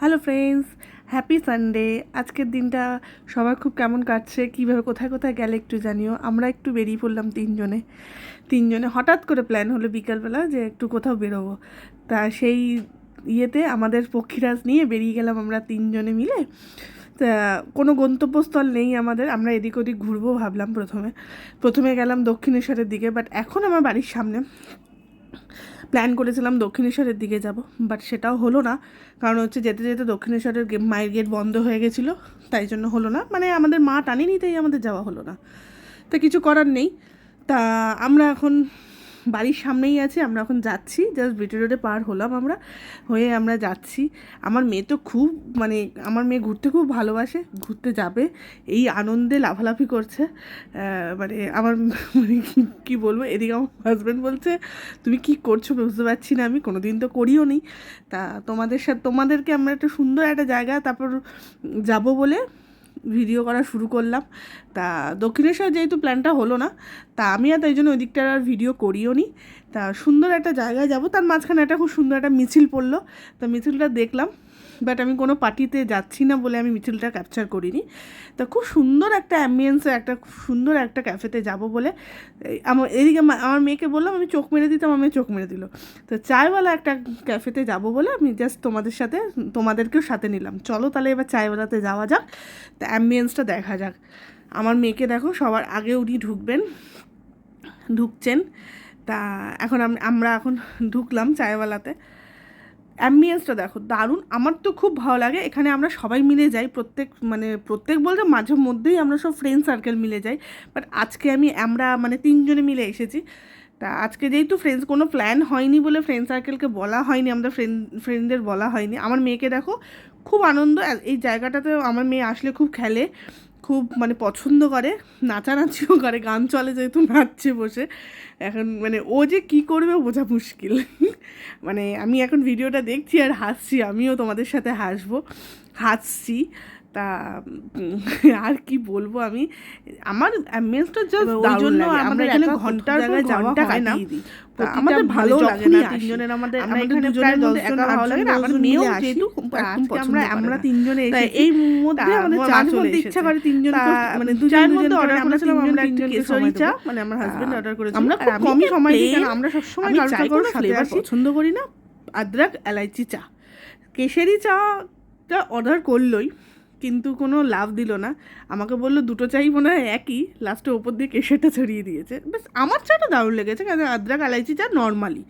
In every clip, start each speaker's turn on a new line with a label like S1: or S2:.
S1: Hello friends happy Sunday আজকের দিনটা সবার খুব কেমন কাটছে, কীভাবে কোথায় কোথায় গেলে একটু জানিও। আমরা একটু বেরিয়ে পড়লাম তিনজনে। তিনজনে হঠাৎ করে প্ল্যান হলো বিকালবেলা যে একটু কোথাও বেরোবো। তা সেই ইয়েতে আমাদের পক্ষীরাজ নিয়ে বেরিয়ে গেলাম আমরা তিনজনে মিলে। তা কোনো গন্তব্যস্থল নেই আমাদের, আমরা এদিক ওদিক ঘুরবো ভাবলাম প্রথমে। প্রথমে গেলাম দক্ষিণেশ্বরের দিকে বাট এখন আমার বাড়ির সামনে। প্ল্যান করেছিলাম দক্ষিণেশ্বরের দিকে যাব, বাট সেটাও হলো না। কারণ হচ্ছে যেতে যেতে দক্ষিণেশ্বরের মায়ের গেট বন্ধ হয়ে গেছিল, তাই জন্য হলো না। মানে আমাদের মা টানেনি, তাই আমাদের যাওয়া হলো না। তা কিছু করার নেই। তা আমরা এখন বাড়ির সামনেই আছে, আমরা এখন যাচ্ছি। জাস্ট বিটি রোডে পার হলাম আমরা, হয়ে আমরা যাচ্ছি। আমার মেয়ে তো খুব মানে আমার মেয়ে ঘুরতে খুব ভালোবাসে, ঘুরতে যাবে। এই আনন্দে লাফালাফি করছে। মানে আমার মানে কি- বলব, এদিকে আমার হাজব্যান্ড বলছে, তুমি কি করছ? বুঝতে পারছি না, আমি কোনো দিন তো করিও নি। তা তোমাদের সাথে, তোমাদেরকে আমরা একটা সুন্দর একটা জায়গা, তারপর যাব বলে ভিডিও করা শুরু করলাম। তা দক্ষিণেশ্বর যেহেতু প্ল্যানটা হলো না, তা আমি আর তাই জন্য ওই দিকটার আর ভিডিও করিও নি। তা সুন্দর একটা জায়গায় যাব, তার মাঝখানে একটা খুব সুন্দর একটা মিছিল পড়ল। তা মিছিলটা দেখলাম। বাট আমি কোনো পার্টিতে যাচ্ছি না বলে আমি মিছিলটা ক্যাপচার করিনি। তা খুব সুন্দর একটা অ্যাম্বিয়েন্সে একটা সুন্দর একটা ক্যাফেতে যাব বলে আমার এদিকে আমার মেয়েকে বললাম, আমি চোখ মেরে দিতাম আমি চোখ মেরে দিল। তো চায়ওয়ালা একটা ক্যাফেতে যাব বলে আমি জাস্ট তোমাদের সাথে, তোমাদেরকেও সাথে নিলাম। চলো তাহলে এবার চায়ওয়ালাতে যাওয়া যাক, তা অ্যাম্বিয়েন্সটা দেখা যাক। আমার মেয়েকে দেখো, সবার আগে উনি ঢুকবেন, ঢুকছেন। তা এখন আমরা এখন ঢুকলাম চায়ওয়ালাতে। অ্যাম্বিয়েন্সটা দেখো, দারুণ। আমার তো খুব ভালো লাগে, এখানে আমরা সবাই মিলে যাই, প্রত্যেক মানে প্রত্যেক বলতে মাঝে মধ্যেই আমরা সব ফ্রেন্ড সার্কেল মিলে যাই বাট আজকে আমি, আমরা মানে তিনজনে মিলে এসেছি। তা আজকে যেহেতু ফ্রেন্ডস কোনো প্ল্যান হয়নি বলে ফ্রেন্ড সার্কেলকে বলা হয়নি, আমরা ফ্রেন্ড ফ্রেন্ডদের বলা হয়নি। আমার মেয়েকে দেখো, খুব আনন্দ, এই জায়গাটাতে আমার মেয়ে আসলে খুব খেলে। খুব মানে পছন্দ করে, নাচানাচিও করে, গান চলে যেহেতু নাচছে বসে। এখন মানে ও যে কি করবে বোঝা মুশকিল। মানে আমি এখন ভিডিওটা দেখছি আর হাসছি, আমিও তোমাদের সাথে হাসবো। হাসছি। তা আর কি বলব আমি? আমার অ্যাম্বিয়েন্সটা জাস্ট
S2: ওই জন্য
S1: আমরা এখানে
S2: ঘণ্টার
S1: পর ঘণ্টা দিই। আমাদের ভালো লাগে না তিনজনের আমাদের
S2: আমরা এখানে প্রায়
S1: ভালো লাগে না। আমার মেয়েও যেহেতু
S2: আমরা আমরা তিনজনে
S1: তা
S2: এসেছি।
S1: এই মধ্যে আমাদের চা
S2: মধ্যে
S1: এসেছে
S2: ইচ্ছা করে তিনজন
S1: মানে
S2: দুজন
S1: মধ্যে অর্ডার করেছিলাম আমরা একটু
S2: সময়
S1: চা মানে আমার হাজবেন্ড অর্ডার করেছিল।
S2: আমরা খুব কমই সময় দিই, কারণ আমরা সবসময়
S1: আমি
S2: কারোর কারোর সাথে
S1: ফ্লেভার পছন্দ করি না। আদ্রাক এলাইচি চা। কেশরি চাটা অর্ডার করলোই কিন্তু কোনো লাভ দিল না। আমাকে বলল, দুটো চাই মনে হয় একই। লাস্টে ওপর দিয়ে কেশরটা ছড়িয়ে দিয়েছে। বেশ আমার চাটা দারুণ লেগেছে কারণ আদ্রাক এলাইচি চা নর্মালি।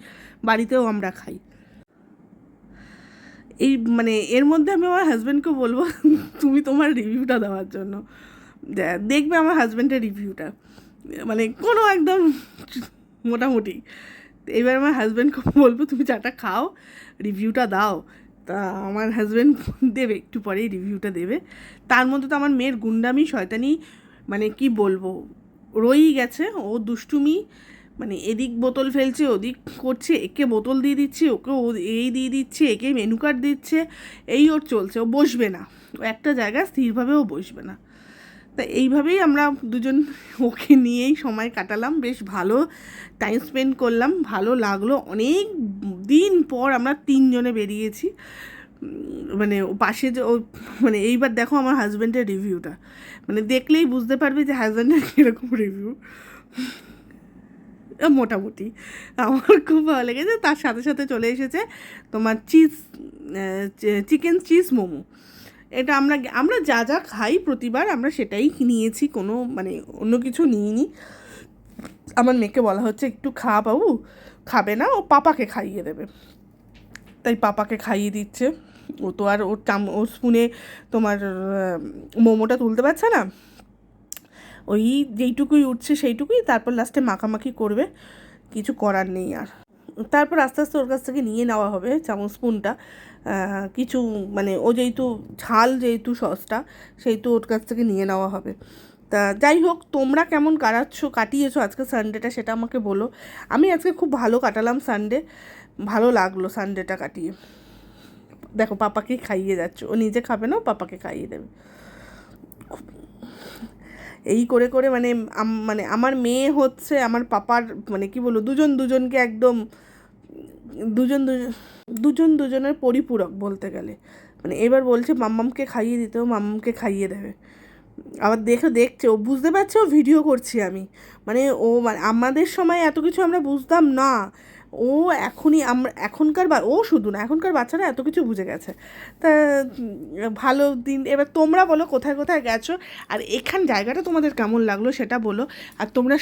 S1: বাড়িতেও আমরা খাই। এই মানে এর মধ্যে আমি আমার হাজব্যান্ডকে বলব, তুমি তোমার রিভিউটা দেওয়ার জন্য। দেখবে আমার হাজব্যান্ডের রিভিউটা মানে কোনো একদম মোটামুটি। এবার আমার হাজব্যান্ডকে বলব, তুমি চাটা খাও রিভিউটা দাও। তা আমার হাজব্যান্ড দেবে, একটু পরেই রিভিউটা দেবে। তার মধ্যে তো আমার মেয়ের গুন্ডামি, শয়তানি মানে কি বলব, রয়েই গেছে। ও দুষ্টুমি মানে এদিক বোতল ফেলছে, ওদিক করছে, একে বোতল দিয়ে দিচ্ছে, ওকে ও এই দিয়ে দিচ্ছে, একে মেনু কার্ড দিচ্ছে, এই ওর চলছে, ও বসবে না। ও একটা জায়গায় স্থিরভাবে ও বসবে না। তা এইভাবেই আমরা দুজন ওকে নিয়েই সময় কাটালাম। বেশ ভালো টাইম স্পেন্ড করলাম, ভালো লাগল, অনেক দিন পর আমরা তিনজনে বেরিয়েছি। মানে পাশে যে মানে এইবার দেখো আমার হাজব্যান্ডের রিভিউটা মানে দেখলেই বুঝতে পারবে যে হাজব্যান্ডের কীরকম রিভিউ মোটামুটি। আমার খুব ভালো লেগেছে। তার সাথে সাথে চলে এসেছে তোমার চিজ চিকেন চিজ মোমো। এটা আমরা আমরা যা যা খাই প্রতিবার আমরা সেটাই নিয়েছি। কোনো মানে অন্য কিছু নিইনি। আমার মেয়েকে বলা হচ্ছে, একটু খা বাবু, খাবে না, ও পাপাকে খাইয়ে দেবে। তাই পাপাকে খাইয়ে দিচ্ছে। ও তো আর ওর চাম ও স্পুনে তোমার মোমোটা তুলতে পারছে না। ওই যেইটুকুই উঠছে সেইটুকুই, তারপর লাস্টে মাখামাখি করবে। কিছু করার নেই আর। তারপর আস্তে আস্তে ওর কাছ থেকে নিয়ে নেওয়া হবে চামচ, স্পুনটা। কিছু মানে ও যেহেতু, ঝাল যেহেতু সসটা সেহেতু ওর কাছ থেকে নিয়ে নেওয়া হবে। তা যাই হোক, তোমরা কেমন কাটাচ্ছ, কাটিয়েছো আজকে সানডেটা সেটা আমাকে বলো। আমি আজকে খুব ভালো কাটালাম সানডে ভালো লাগল সানডেটা কাটিয়ে। দেখো, পাপাকে খাইয়ে যাচ্ছ। ও নিজে খাবে না পাপাকে খাইয়ে দেবে। এই করে করে মানে মানে আমার মেয়ে হচ্ছে, আমার পাপার মানে কি বলব, দুজন দুজনকে একদম, দুজন দুজন দুজন দুজনের পরিপূরক বলতে গেলে। মানে এবার বলছে, মাম্মামকে খাইয়ে দিতে ও মাম্মামকে খাইয়ে দেবে। আবার দেখে দেখছে, ও বুঝতে পারছে, ও ভিডিও করছি আমি। মানে ও মানে আমাদের সময় এত কিছু আমরা বুঝতাম না। ও এখনই আমরা এখনকার বা, ও শুধু না, এখনকার বাচ্চারা এত কিছু বুঝে গেছে। তা ভালো দিন, এবার তোমরা বলো কোথায় কোথায় গেছো, আর এখান জায়গাটা তোমাদের কেমন লাগল সেটা বলো। আর তোমরা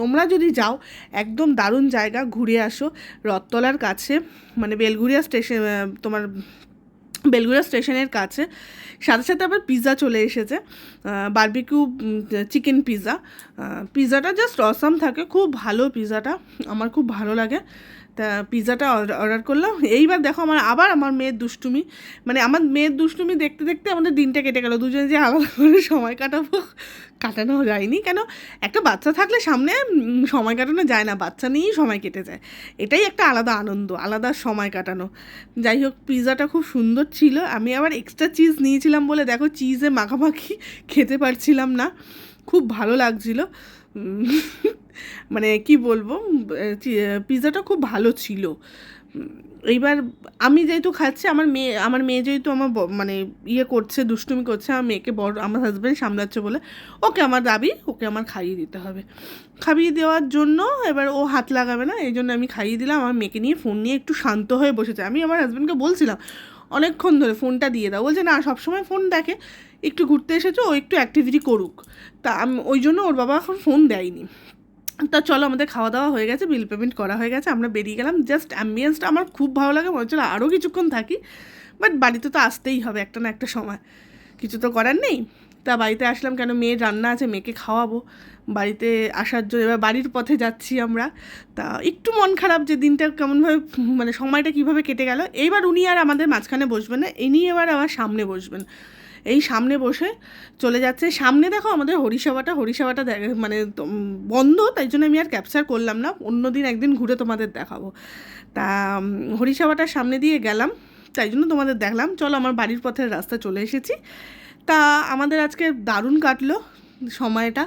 S1: তোমরা যদি যাও, একদম দারুণ জায়গা, ঘুরে আসো। রথতলার কাছে মানে বেলঘুরিয়া স্টেশন তোমার বেলগুড়া স্টেশনের কাছে। সাথে সাথে আবার পিৎজা চলে এসেছে। বারবিকিউ চিকেন পিৎজা পিৎজাটা জাস্ট অসাম থাকে। খুব ভালো পিৎজাটা আমার খুব ভালো লাগে। তা পিৎজাটা অর্ডার করলাম। এইবার দেখো আমার আবার আমার মেয়ের দুষ্টুমি। মানে আমার মেয়ের দুষ্টুমি দেখতে দেখতে আমাদের দিনটা কেটে গেল। দুজনে যে আলাদা করে সময় কাটাবো কাটানো যায়নি। কেন? একটা বাচ্চা থাকলে সামনে সময় কাটানো যায় না। বাচ্চা নিয়েই সময় কেটে যায়। এটাই একটা আলাদা আনন্দ, আলাদা সময় কাটানো। যাই হোক পিৎজাটা খুব সুন্দর ছিল। আমি আবার এক্সট্রা চিজ নিয়েছিলাম বলে দেখো চিজে মাখামাখি খেতে পারছিলাম না। খুব ভালো লাগছিল। মানে কি বলব পিৎজাটা খুব ভালো ছিল। এইবার আমি যেহেতু খাচ্ছি, আমার মেয়ে আমার মেয়ে যেহেতু আমার মানে ইয়ে করছে, দুষ্টুমি করছে, আমার মেয়েকে বড়, আমার হাজব্যান্ড সামলাচ্ছে বলে ওকে আমার দাবি, ওকে আমার খাইয়ে দিতে হবে। খাইয়ে দেওয়ার জন্য এবার ও হাত লাগাবে না, এই জন্য আমি খাইয়ে দিলাম, আমার মেয়েকে নিয়ে ফোন নিয়ে একটু শান্ত হয়ে বসেছে। আমি আমার হাজব্যান্ডকে বলছিলাম, অনেকক্ষণ ধরে ফোনটা দিয়ে দাও, বলছে না, সবসময় ফোন দেখে। একটু ঘুরতে এসেছ, ও একটু অ্যাক্টিভিটি করুক। তা ওই জন্য ওর বাবা এখন ফোন দেয়নি। তা চলো আমাদের খাওয়া দাওয়া হয়ে গেছে বিল পেমেন্ট করা হয়ে গেছে, আমরা বেরিয়ে গেলাম। জাস্ট অ্যাম্বিয়েন্সটা আমার খুব ভালো লাগে, মনে হচ্ছিল আরও কিছুক্ষণ থাকি বাট বাড়িতে তো আসতেই হবে একটা না একটা সময়। কিছু তো করার নেই। তা বাড়িতে আসলাম কেন, মেয়ের রান্না আছে, মেয়েকে খাওয়াবো। বাড়িতে আসার জন্য, এবার বাড়ির পথে যাচ্ছি আমরা। তা একটু মন খারাপ যে দিনটা কেমনভাবে মানে সময়টা কীভাবে কেটে গেল। এইবার উনি আর আমাদের মাঝখানে বসবেন না, ইনি এবার আবার সামনে বসবেন। এই সামনে বসে চলে যাচ্ছে। সামনে দেখো আমাদের হরিসভাটা হরিসভাটা মানে বন্ধ, তাই জন্য আমি আর ক্যাপচার করলাম না। অন্য দিন একদিন ঘুরে তোমাদের দেখাবো। তা হরিসভাটার সামনে দিয়ে গেলাম, তাই জন্য তোমাদের দেখলাম। চলো আমার বাড়ির পথের রাস্তা চলে এসেছি। তা, আমাদের আজকে দারুণ কাটলো সময়টা।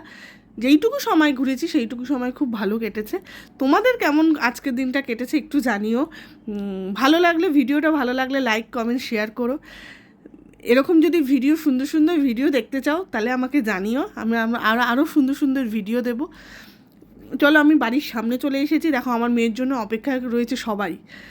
S1: যেইটুকু সময় ঘুরেছি, সেইটুকু সময় খুব ভালো কেটেছে। তোমাদের কেমন আজকের দিনটা কেটেছে একটু জানিও। ভালো লাগলে, ভিডিওটা ভালো লাগলে লাইক কমেন্ট শেয়ার করো। এরকম যদি ভিডিও সুন্দর সুন্দর ভিডিও দেখতে চাও, তাহলে আমাকে জানিও। আমি আমরা আরও আরও সুন্দর সুন্দর ভিডিও দেব। চলো, আমি বাড়ির সামনে চলে এসেছি। দেখো, আমার মেয়ের জন্য অপেক্ষা রয়েছে সবাই।